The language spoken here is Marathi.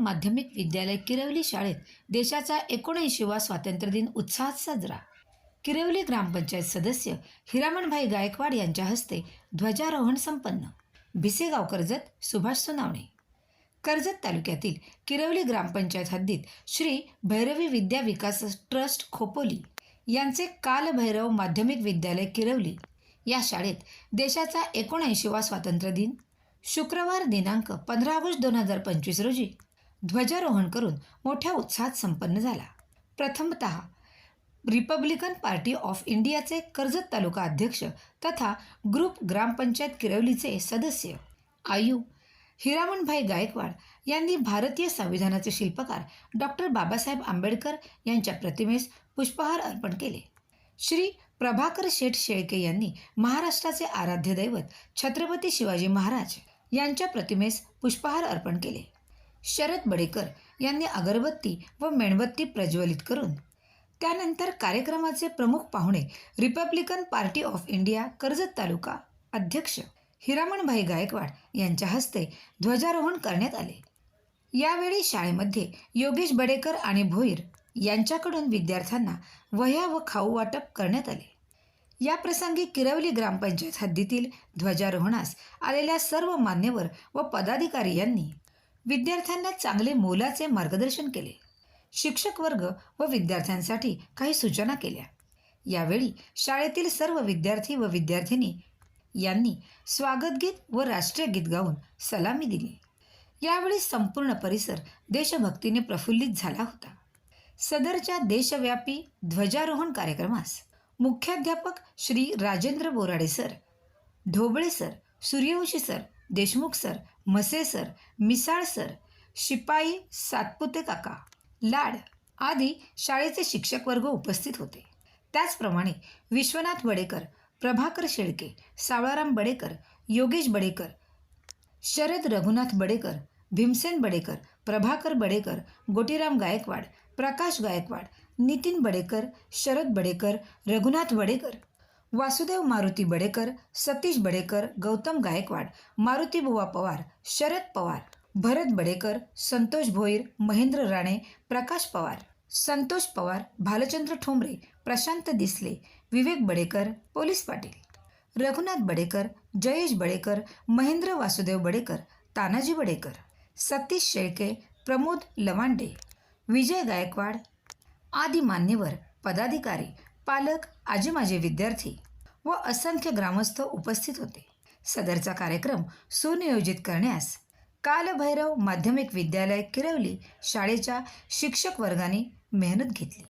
माध्यमिक विद्यालय किरवली शाळेत देशाचा एकोणऐंशीवा स्वातंत्र्य दिन उत्साहात साजरा. किरवली ग्रामपंचायत सदस्य हिरामणभाई गायकवाड यांच्या हस्ते ध्वजारोहण संपन्न. भिसेगाव कर्जत सुभाष सोनावणे. कर्जत तालुक्यातील किरवली ग्रामपंचायत हद्दीत श्री भैरवी विद्या विकास ट्रस्ट खोपोली यांचे कालभैरव माध्यमिक विद्यालय किरवली. या शाळेत देशाचा एकोणऐंशीवा स्वातंत्र्य दिन शुक्रवार दिनांक पंधरा ऑगस्ट दोन हजार पंचवीस रोजी ध्वजारोहण करून मोठ्या उत्साहात संपन्न झाला. प्रथमत रिपब्लिकन पार्टी ऑफ इंडियाचे कर्जत तालुका अध्यक्ष तथा ग्रुप ग्रामपंचायत किरवलीचे सदस्य आयु हिरामणभाई गायकवाड यांनी भारतीय संविधानाचे शिल्पकार डॉक्टर बाबासाहेब आंबेडकर यांच्या प्रतिमेस पुष्पहार अर्पण केले. श्री प्रभाकर शेठ शेळके यांनी महाराष्ट्राचे आराध्य दैवत छत्रपती शिवाजी महाराज यांच्या प्रतिमेस पुष्पहार अर्पण केले. शरद बडेकर यांनी अगरबत्ती व मेणबत्ती प्रज्वलित करून त्यानंतर कार्यक्रमाचे प्रमुख पाहुणे Republican party of India Karjat तालुका अध्यक्ष हिरामणभाई गायकवाड यांच्या हस्ते ध्वजारोहण करण्यात आले. यावेळी शाळेमध्ये योगेश बडेकर आणि भोईर यांच्याकडून विद्यार्थ्यांना वह्या व खाऊ वाटप करण्यात आले. या प्रसंगी किरवली ग्रामपंचायत हद्दीतील ध्वजारोहणास आलेल्या सर्व मान्यवर व पदाधिकारी यांनी विद्यार्थ्यांना चांगले मोलाचे मार्गदर्शन केले. शिक्षक वर्ग व विद्यार्थ्यांसाठी काही सूचना केल्या. यावेळी शाळेतील सर्व विद्यार्थी व विद्यार्थिनी यांनी स्वागतगीत व राष्ट्रीय गीत गाऊन सलामी दिली. यावेळी संपूर्ण परिसर देशभक्तीने प्रफुल्लित झाला होता. सदरच्या देशव्यापी ध्वजारोहण कार्यक्रमास मुख्याध्यापक Shri Rajendra Borade sir Dhoble sir Suryavanshi sir Deshmukh sir Mase sir Misal sir शिपाई सातपुते काका लाड आदी शाळेचे शिक्षक वर्ग उपस्थित होते. त्याचप्रमाणे विश्वनाथ बडेकर प्रभाकर शेळके सावळाराम बडेकर योगेश बडेकर शरद रघुनाथ बडेकर भीमसेन बडेकर प्रभाकर बडेकर गोटीराम गायकवाड प्रकाश गायकवाड नितीन बडेकर शरद बडेकर रघुनाथ बडेकर वासुदेव मारुती बडेकर सतीश बडेकर गौतम गायकवाड मारुती बुवा पवार शरद पवार भरत बडेकर संतोष भोईर महेंद्र राणे प्रकाश पवार संतोष पवार भालचंद्र ठोंबरे प्रशांत दिसले विवेक बडेकर पोलीस पाटील. रघुनाथ बडेकर जयेश बडेकर महेंद्र वासुदेव बडेकर तानाजी बडेकर. सतीश शेळके प्रमोद लवांडे. विजय गायकवाड. आदी मान्यवर पदाधिकारी पालक आजी माझे विद्यार्थी व असंख्य ग्रामस्थ उपस्थित होते. सदरचा कार्यक्रम सुनियोजित करण्यास कालभैरव माध्यमिक विद्यालय किरवली शाळेच्या शिक्षक वर्गाने मेहनत घेतली.